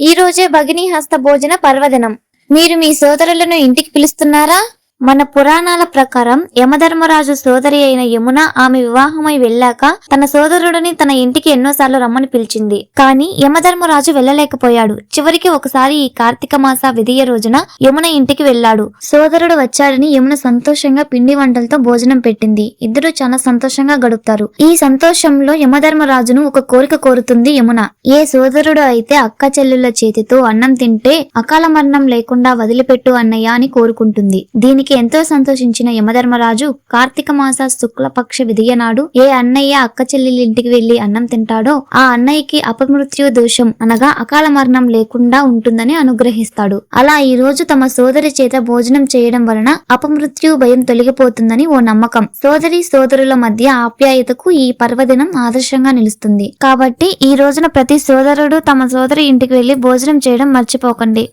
ఈ రోజే భగిని హస్త భోజన పర్వదినం. మీరు మీ సోదరులను ఇంటికి పిలుస్తున్నారా? మన పురాణాల ప్రకారం యమధర్మరాజు సోదరి అయిన యమున ఆమె వివాహమై వెళ్ళాక తన సోదరుడిని తన ఇంటికి ఎన్నోసార్లు రమ్మని పిలిచింది. కానీ యమధర్మరాజు వెళ్ళలేకపోయాడు. చివరికి ఒకసారి ఈ కార్తీక మాస విధియ రోజున యమున ఇంటికి వెళ్ళాడు. సోదరుడు వచ్చాడని యమున సంతోషంగా పిండి వంటలతో భోజనం పెట్టింది. ఇద్దరు చాలా సంతోషంగా గడుపుతారు. ఈ సంతోషంలో యమధర్మరాజును ఒక కోరిక కోరుతుంది యమున. ఏ సోదరుడు అయితే అక్క చెల్లెళ్ళ చేతితో అన్నం తింటే అకాల మరణం లేకుండా వదిలిపెట్టు అన్నయ్య అని కోరుకుంటుంది. దీనికి ఎంతో సంతోషించిన యమధర్మరాజు కార్తీక మాస శుక్లపక్ష విధియ నాడు ఏ అన్నయ్య అక్క చెల్లెలింటికి ఇంటికి వెళ్ళి అన్నం తింటాడో ఆ అన్నయ్యకి అపమృత్యు దోషం అనగా అకాల మరణం లేకుండా ఉంటుందని అనుగ్రహిస్తాడు. అలా ఈ రోజు తమ సోదరి చేత భోజనం చేయడం వలన అపమృత్యు భయం తొలగిపోతుందని ఓ నమ్మకం. సోదరి సోదరుల మధ్య ఆప్యాయతకు ఈ పర్వదినం ఆదర్శంగా నిలుస్తుంది. కాబట్టి ఈ రోజున ప్రతి సోదరుడు తమ సోదరి ఇంటికి వెళ్ళి భోజనం చేయడం మర్చిపోకండి.